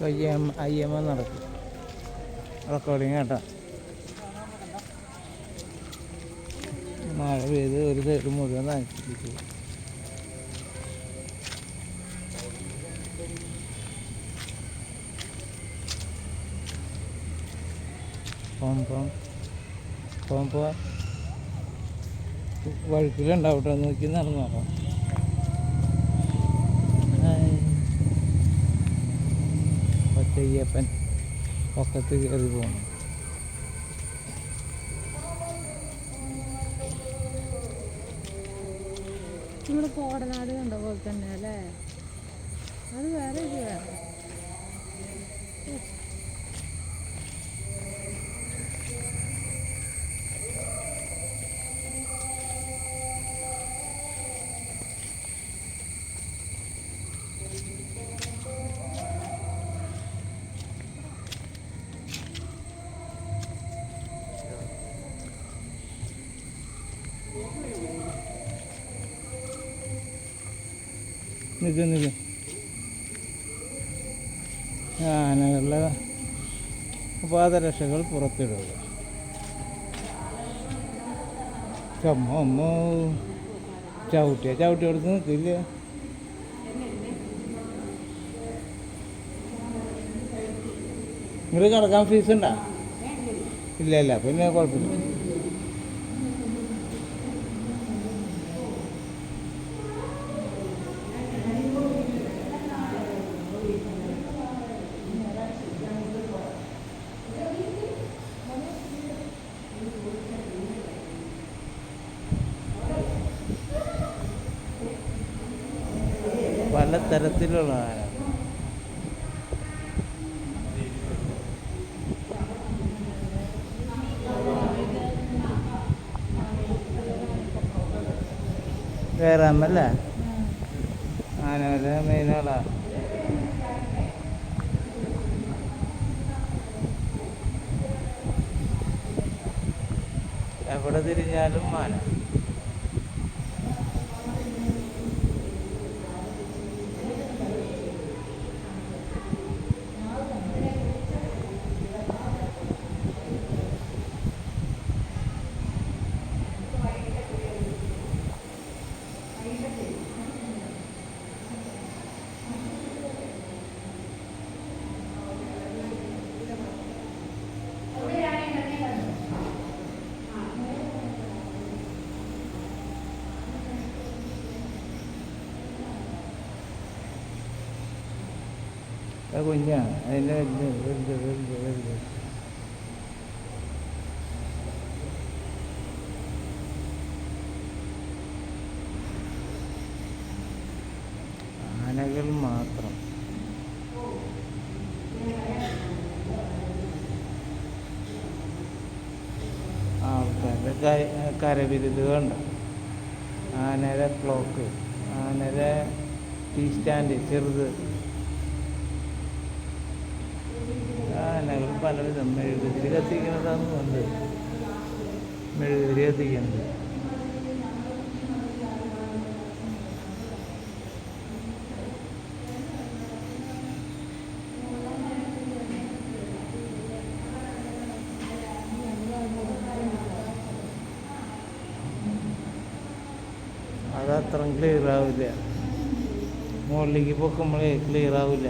കയ്യം അയ്യമ്മ നടക്കും. റെക്കോർഡിങ് കേട്ടോ. മഴ പെയ്ത് ഒരു സൈഡ് മുഴുവൻ നനച്ചിരിക്കും പോകുമ്പോൾ പോകുമ്പോൾ വഴുക്കിലുണ്ടാവട്ടെ നോക്കി നടന്നു നോക്കാം ഒറ്റയ്യപ്പൻ പൊക്കത്ത് കയറി പോകണം നമ്മുടെ കോടനാട് കണ്ട പോലെ തന്നെ അല്ലേ? അത് വേറെ ഇത് വേറെ. നിൽക്ക് നിൽക്ക് ആനകളുടെ പാദരക്ഷകൾ പുറത്തിടുക. ചമ്മോ ചവിട്ടിയ ചവിട്ടി കൊടുത്ത് നിൽക്കില്ല നിങ്ങൾ കിടക്കാൻ ഫീസ് ഉണ്ടോ? ഇല്ല ഇല്ല പിന്നെ കുഴപ്പമില്ല. പലതരത്തിലുള്ള തരത്തിലുള്ളതാണ് കയറാമല്ലേ ആനയുടെ മെയിനാളാ എവിടെ തിരിഞ്ഞാലും ആന. കുഞ്ഞാണ് അതിന്റെ വലുത് വലുത് വലുത് ആനകൾ മാത്രം. ആൾക്കാരുടെ ക- കരവിരുതുകളുണ്ട് ആനയുടെ ക്ലോക്ക് ആനര ടീ സ്റ്റാൻഡ് ചെറുത്. ആനകൾ പലവിധം മെഴുകുതിരി കത്തിക്കുന്നതാണ് ഉണ്ട് മെഴുകുതിരി കത്തിക്കുന്നത് അതത്രയും ക്ലിയർ ആവില്ല. മുകളിലേക്ക് പൊക്കുമ്പോഴേ ക്ലിയർ ആവില്ല.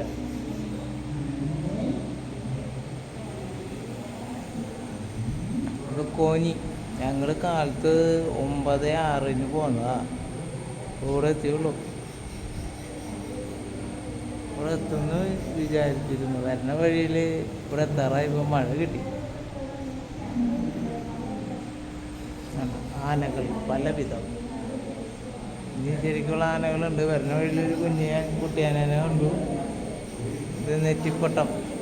കോനി ഞങ്ങൾ കാലത്ത് ഒമ്പത് ആറിന് പോന്നതാ. ഇവിടെ എത്തിയുള്ളൂ. ഇവിടെ എത്തുന്ന വിചാരിച്ചിരുന്നു. വരുന്ന വഴിയിൽ ഇവിടെ എത്താറായപ്പോൾ മഴ കിട്ടി? ആനകൾ പലവിധം. ഇനി ശരിക്കുള്ള ആനകളുണ്ട്. വരുന്ന വഴിയിൽ ഒരു കുഞ്ഞിയാൻ കുട്ടിയാനെ കണ്ടു. ഇത് നെറ്റിപ്പട്ടം.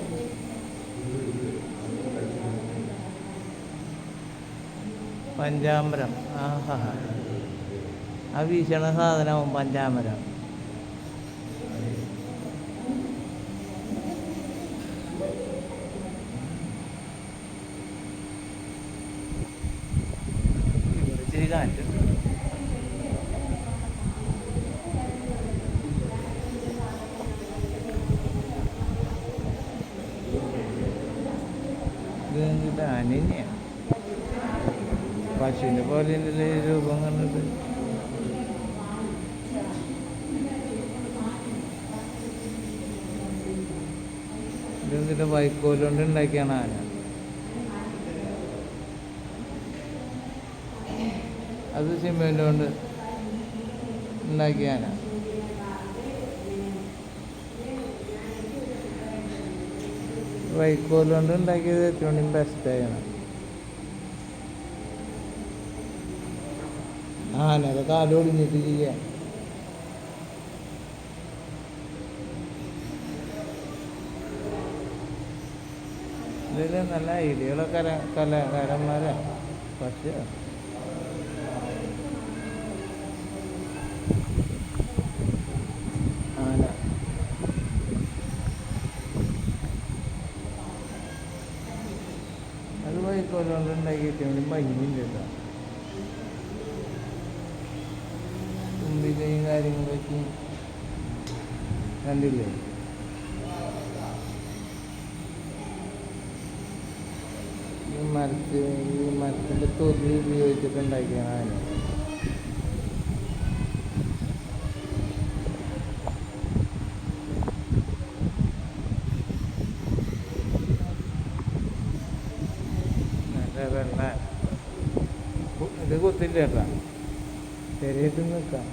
പഞ്ചാമരം. ആഹാ. ആ വീശണ സാധനവും പഞ്ചാമരം. ഇച്ചിരി കാറ്റ്. ഇത് അനിനെയാണ് പശുവിനെ പോലെ രൂപം കണ്ടിട്ട് ഇതെന്തിന്റെ വൈക്കോലുകൊണ്ട് ഉണ്ടാക്കിയാണ് ആന? അത് സിമെന്റ് കൊണ്ട് ഉണ്ടാക്കിയ ആന. വൈക്കോലുകൊണ്ട് ഉണ്ടാക്കിയത് ഏറ്റവും ബെസ്റ്റായാണ് ആനയുടെ കാൽ ഒടിഞ്ഞിട്ട് ചെയ്യാം. ഇതിൽ നല്ല ഐഡിയകളൊക്കെ കലാകാരന്മാരാ പക്ഷേ ആന. അത് വൈക്കോലുകൊണ്ട് ഉണ്ടാക്കിയിട്ട് ഭംഗിയില്ല തുമ്പിക്കൈയും കാര്യങ്ങളൊക്കെ കണ്ടില്ലേ? ഈ മരത്ത് ഈ മരത്തിന്റെ തൊലി ഉപയോഗിച്ചിട്ട് ഉണ്ടാക്കിയാണ് ഇത് കൊത്തില്ല ചേട്ടാ ശരിയായിട്ട് നിൽക്കാം.